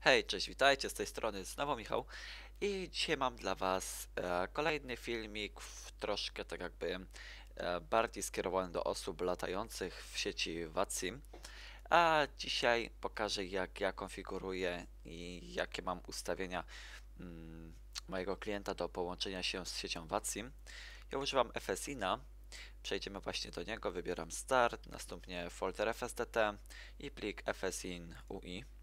Hej, cześć, witajcie, z tej strony znowu Michał i dzisiaj mam dla Was e, kolejny filmik, w, troszkę tak jakby e, bardziej skierowany do osób latających w sieci VATSIM. A dzisiaj pokażę jak ja konfiguruję i jakie mam ustawienia mm, mojego klienta do połączenia się z siecią VATSIM. Ja używam FSINA, przejdziemy właśnie do niego, wybieram Start, następnie folder FSDT i plik FSIN UI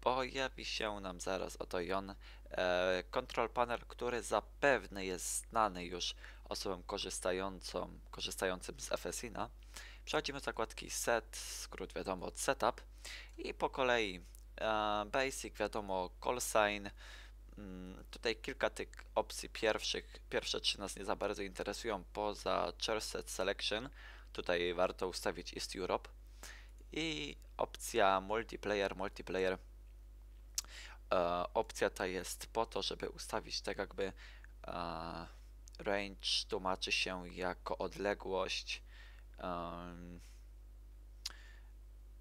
pojawi się nam zaraz oto i on e, control panel, który zapewne jest znany już osobom korzystającą, korzystającym z FSINA. Przechodzimy do zakładki set, skrót wiadomo od setup i po kolei e, basic, wiadomo call sign. Mm, tutaj kilka tych opcji pierwszych, pierwsze trzy nas nie za bardzo interesują poza set selection. Tutaj warto ustawić East Europe i opcja multiplayer, multiplayer opcja ta jest po to, żeby ustawić tak jakby e, range tłumaczy się jako odległość.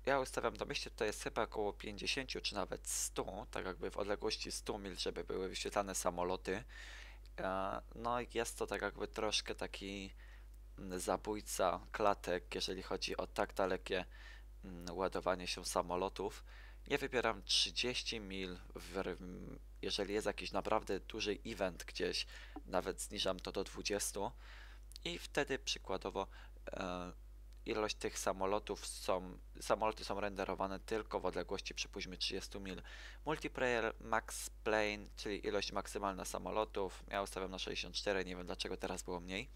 ja ustawiam domyślnie, tutaj jest chyba około 50 czy nawet 100, tak jakby w odległości 100 mil, żeby były wyświetlane samoloty. E, no jest to tak jakby troszkę taki mm, zabójca klatek, jeżeli chodzi o tak dalekie mm, ładowanie się samolotów. Ja wybieram 30 mil, jeżeli jest jakiś naprawdę duży event gdzieś, nawet zniżam to do 20 i wtedy przykładowo e, ilość tych samolotów są, samoloty są renderowane tylko w odległości przypuśćmy 30 mil. Multiplayer max plane, czyli ilość maksymalna samolotów, ja ustawiam na 64, nie wiem dlaczego teraz było mniej.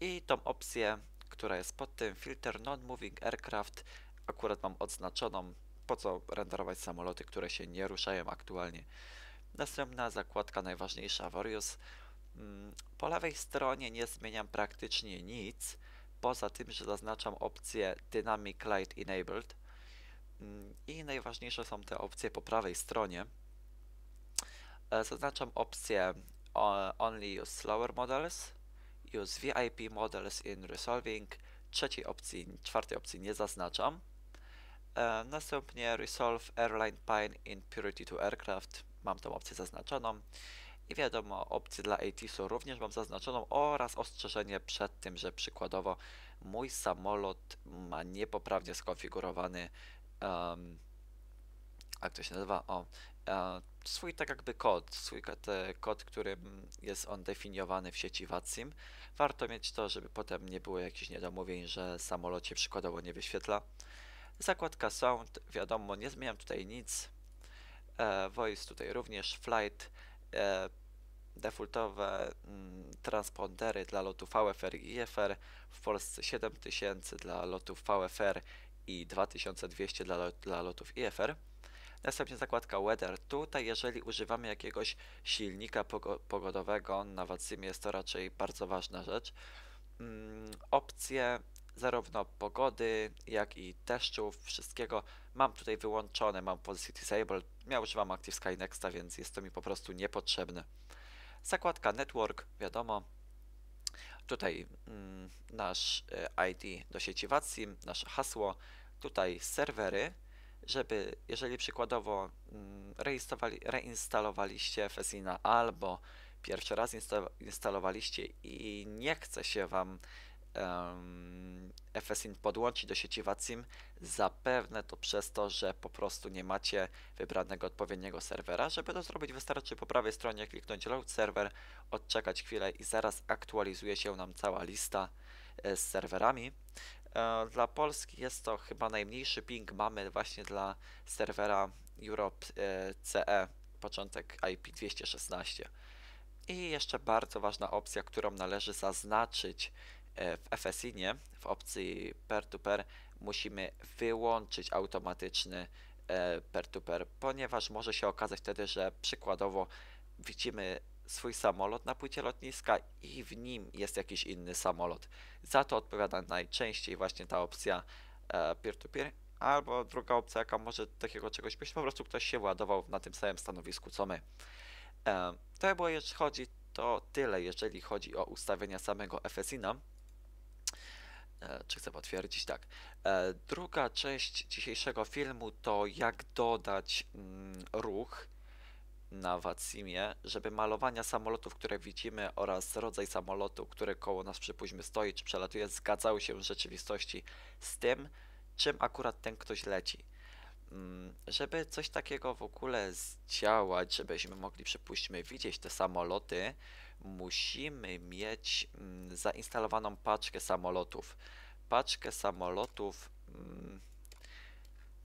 I tą opcję, która jest pod tym filter non-moving aircraft, akurat mam odznaczoną po co renderować samoloty, które się nie ruszają aktualnie. Następna zakładka najważniejsza Various. Mm, po lewej stronie nie zmieniam praktycznie nic, poza tym, że zaznaczam opcję Dynamic Light Enabled. Mm, I najważniejsze są te opcje po prawej stronie. E, zaznaczam opcję Only Use Slower Models, Use VIP Models in Resolving. Trzeciej opcji, czwartej opcji nie zaznaczam. E, następnie Resolve Airline Pine in Purity to Aircraft. Mam tą opcję zaznaczoną. I wiadomo, opcję dla ATIS-u również mam zaznaczoną oraz ostrzeżenie przed tym, że przykładowo mój samolot ma niepoprawnie skonfigurowany um, jak to się nazywa? O, e, swój tak jakby kod, swój te, kod, którym jest on definiowany w sieci VATSIM. Warto mieć to, żeby potem nie było jakichś niedomówień, że samolot się przykładowo nie wyświetla. Zakładka Sound, wiadomo, nie zmieniam tutaj nic. E, voice tutaj również, Flight, e, defaultowe mm, transpondery dla lotów VFR i IFR, w Polsce 7000 dla lotów VFR i 2200 dla, dla lotów IFR. Następnie zakładka Weather. Tutaj, jeżeli używamy jakiegoś silnika pogodowego na Wacimie, jest to raczej bardzo ważna rzecz. Mm, opcje zarówno pogody, jak i deszczów, wszystkiego mam tutaj wyłączone, mam pozycję disable, ja używam Active Sky Nexta, więc jest to mi po prostu niepotrzebne. Zakładka Network, wiadomo, tutaj mm, nasz e, ID do sieci VATSIM, nasze hasło, tutaj serwery, żeby jeżeli przykładowo mm, reinstalowaliście FSINA albo pierwszy raz instalowaliście i nie chce się Wam um, FSIN podłączyć do sieci VACIM, zapewne to przez to, że po prostu nie macie wybranego odpowiedniego serwera. Żeby to zrobić, wystarczy po prawej stronie kliknąć Load Server, odczekać chwilę i zaraz aktualizuje się nam cała lista e, z serwerami. E, dla Polski jest to chyba najmniejszy ping mamy właśnie dla serwera Europe e, CE, początek IP 216. I jeszcze bardzo ważna opcja, którą należy zaznaczyć E, w FSINie w opcji peer-to-peer musimy wyłączyć automatyczny e, peer-to-peer, ponieważ może się okazać wtedy, że przykładowo widzimy swój samolot na płycie lotniska i w nim jest jakiś inny samolot. Za to odpowiada najczęściej właśnie ta opcja e, peer-to-peer, albo druga opcja, jaka może takiego czegoś być, po prostu ktoś się ładował na tym samym stanowisku co my. To było, jeżeli chodzi, to tyle, jeżeli chodzi o ustawienia samego FSINA. E, czy chcę potwierdzić? Tak. E, druga część dzisiejszego filmu to jak dodać mm, ruch na Wacimie, żeby malowania samolotów, które widzimy oraz rodzaj samolotu, który koło nas przypuśćmy stoi czy przelatuje, zgadzały się w rzeczywistości z tym, czym akurat ten ktoś leci. Mm, Żeby coś takiego w ogóle zdziałać, żebyśmy mogli przypuśćmy widzieć te samoloty, musimy mieć mm, zainstalowaną paczkę samolotów. Paczkę samolotów. mm,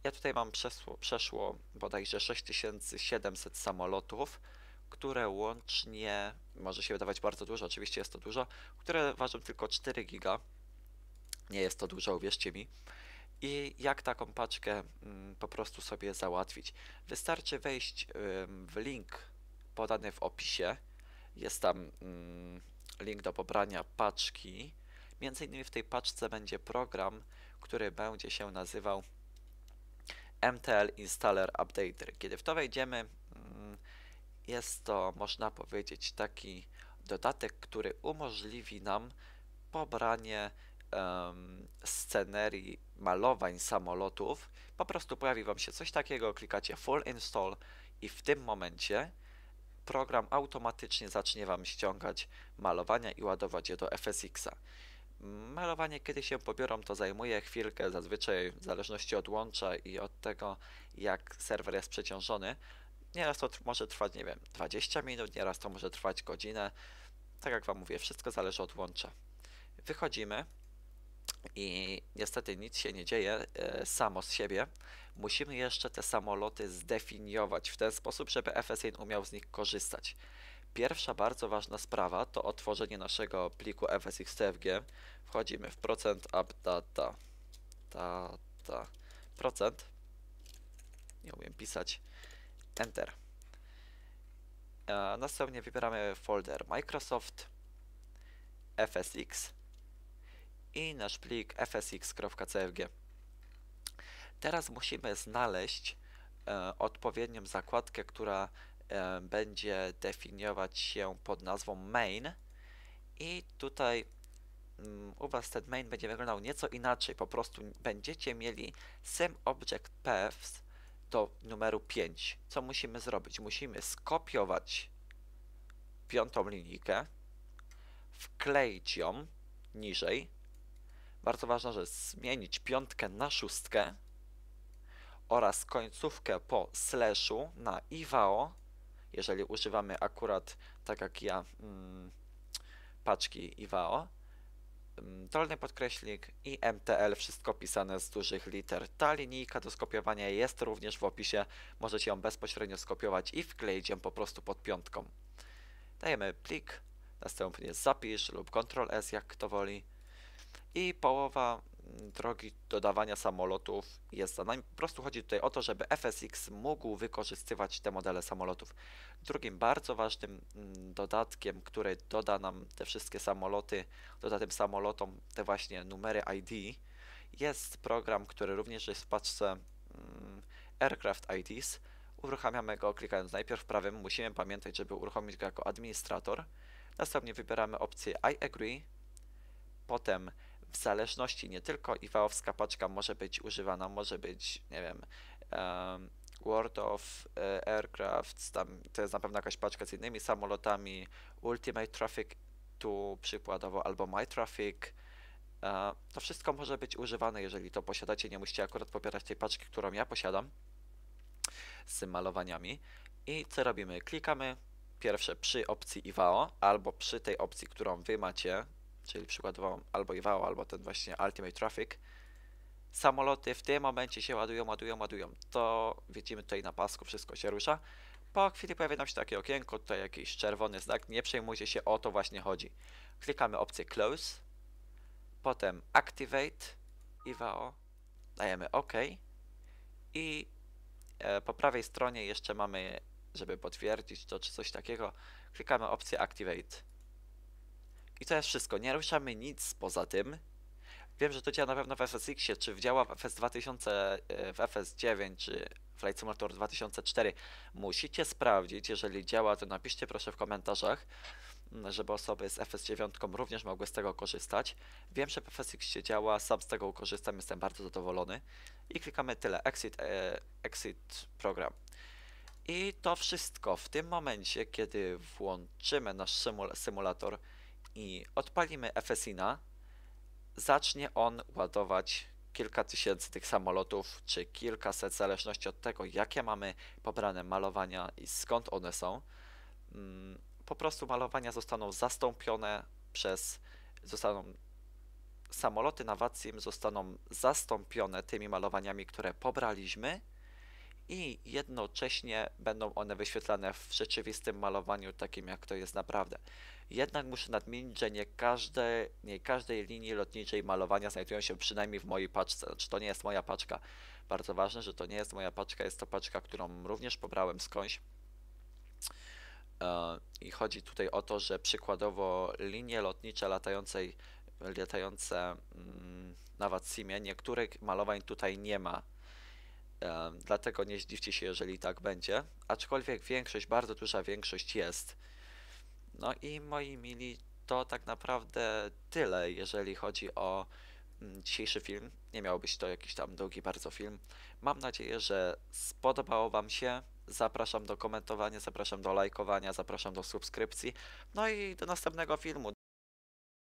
Ja tutaj mam przeszło, przeszło bodajże 6700 samolotów, które łącznie, może się wydawać bardzo dużo, oczywiście jest to dużo, które ważą tylko 4 giga. Nie jest to dużo, uwierzcie mi. I jak taką paczkę mm, po prostu sobie załatwić? Wystarczy wejść w link podany w opisie. Jest tam mm, link do pobrania paczki. Między innymi w tej paczce będzie program, który będzie się nazywał MTL Installer Updater. Kiedy w to wejdziemy, mm, jest to, można powiedzieć, taki dodatek, który umożliwi nam pobranie em, scenerii malowań samolotów. Po prostu pojawi Wam się coś takiego, klikacie Full Install i w tym momencie program automatycznie zacznie Wam ściągać malowania i ładować je do FSX-a. Malowanie, kiedy się pobiorą, to zajmuje chwilkę, zazwyczaj w zależności od łącza i od tego, jak serwer jest przeciążony. Nieraz to może trwać, nie wiem, 20 minut, nieraz to może trwać godzinę. Tak jak Wam mówię, wszystko zależy od łącza. Wychodzimy i niestety nic się nie dzieje e, samo z siebie. Musimy jeszcze te samoloty zdefiniować w ten sposób, żeby FSIN umiał z nich korzystać. Pierwsza bardzo ważna sprawa to otworzenie naszego pliku fsxtfg. Wchodzimy w procent updata data procent. Nie umiem pisać. Enter. E, następnie wybieramy folder Microsoft FSX i nasz plik fsx.cfg. Teraz musimy znaleźć e, odpowiednią zakładkę, która e, będzie definiować się pod nazwą main i tutaj mm, u Was ten main będzie wyglądał nieco inaczej, po prostu będziecie mieli same object paths do numeru 5. Co musimy zrobić? Musimy skopiować piątą linijkę, wkleić ją niżej. Bardzo ważne, że zmienić piątkę na szóstkę oraz końcówkę po slashu na IVAO, jeżeli używamy akurat, tak jak ja, mm, paczki IVAO, mm, dolny podkreślik i MTL, wszystko pisane z dużych liter. Ta linijka do skopiowania jest również w opisie, możecie ją bezpośrednio skopiować i wkleić ją po prostu pod piątką. Dajemy plik, następnie zapisz lub Ctrl S, jak kto woli. I połowa mm, drogi dodawania samolotów jest za nami. Po prostu chodzi tutaj o to, żeby FSX mógł wykorzystywać te modele samolotów. Drugim bardzo ważnym mm, dodatkiem, który doda nam te wszystkie samoloty, doda tym samolotom te właśnie numery ID, jest program, który również jest w paczce mm, Aircraft IDs. Uruchamiamy go klikając najpierw prawym. Musimy pamiętać, żeby uruchomić go jako administrator. Następnie wybieramy opcję I agree. Potem w zależności nie tylko IWA-owska paczka może być używana, może być, nie wiem, um, World of e, Aircraft, tam to jest na pewno jakaś paczka z innymi samolotami, Ultimate Traffic tu przykładowo, albo My Traffic. E, to wszystko może być używane, jeżeli to posiadacie, nie musicie akurat pobierać tej paczki, którą ja posiadam z malowaniami. I co robimy? Klikamy pierwsze przy opcji IWAO, albo przy tej opcji, którą wy macie, czyli przykładowo albo IWAO, albo ten właśnie Ultimate Traffic. Samoloty w tym momencie się ładują, ładują, ładują. To widzimy tutaj na pasku, wszystko się rusza. Po chwili pojawia nam się takie okienko, tutaj jakiś czerwony znak, nie przejmujcie się, o to właśnie chodzi. Klikamy opcję Close, potem Activate IWAO, dajemy OK i e, po prawej stronie jeszcze mamy, żeby potwierdzić to czy coś takiego, klikamy opcję Activate. To jest wszystko, nie ruszamy nic poza tym. Wiem, że to działa na pewno w FSX-ie, czy działa w FS 2000, e, w FS 9, czy Flight Simulator 2004. Musicie sprawdzić, jeżeli działa, to napiszcie proszę w komentarzach. mm, żeby osoby z FS9 również mogły z tego korzystać. Wiem, że PFSX się działa, sam z tego korzystam, jestem bardzo zadowolony. I klikamy tyle, exit, e, exit program. I to wszystko w tym momencie, kiedy włączymy nasz symul symulator i odpalimy FSINA, zacznie on ładować kilka tysięcy tych samolotów, czy kilkaset, w zależności od tego, jakie mamy pobrane malowania i skąd one są. Mm, Po prostu malowania zostaną zastąpione przez, zostaną samoloty na Vacim zostaną zastąpione tymi malowaniami, które pobraliśmy i jednocześnie będą one wyświetlane w rzeczywistym malowaniu, takim jak to jest naprawdę. Jednak muszę nadmienić, że nie, każde, nie każdej linii lotniczej malowania znajdują się przynajmniej w mojej paczce. Znaczy, to nie jest moja paczka. Bardzo ważne, że to nie jest moja paczka, jest to paczka, którą również pobrałem skądś. E, I chodzi tutaj o to, że przykładowo linie lotnicze latającej, latające mm, na Vatsimie, niektórych malowań tutaj nie ma. Dlatego nie zdziwcie się, jeżeli tak będzie. Aczkolwiek większość, bardzo duża większość jest. No i moi mili, to tak naprawdę tyle, jeżeli chodzi o mm, dzisiejszy film. Nie miał być to jakiś tam długi bardzo film. Mam nadzieję, że spodobało Wam się. Zapraszam do komentowania, zapraszam do lajkowania, zapraszam do subskrypcji. No i do następnego filmu.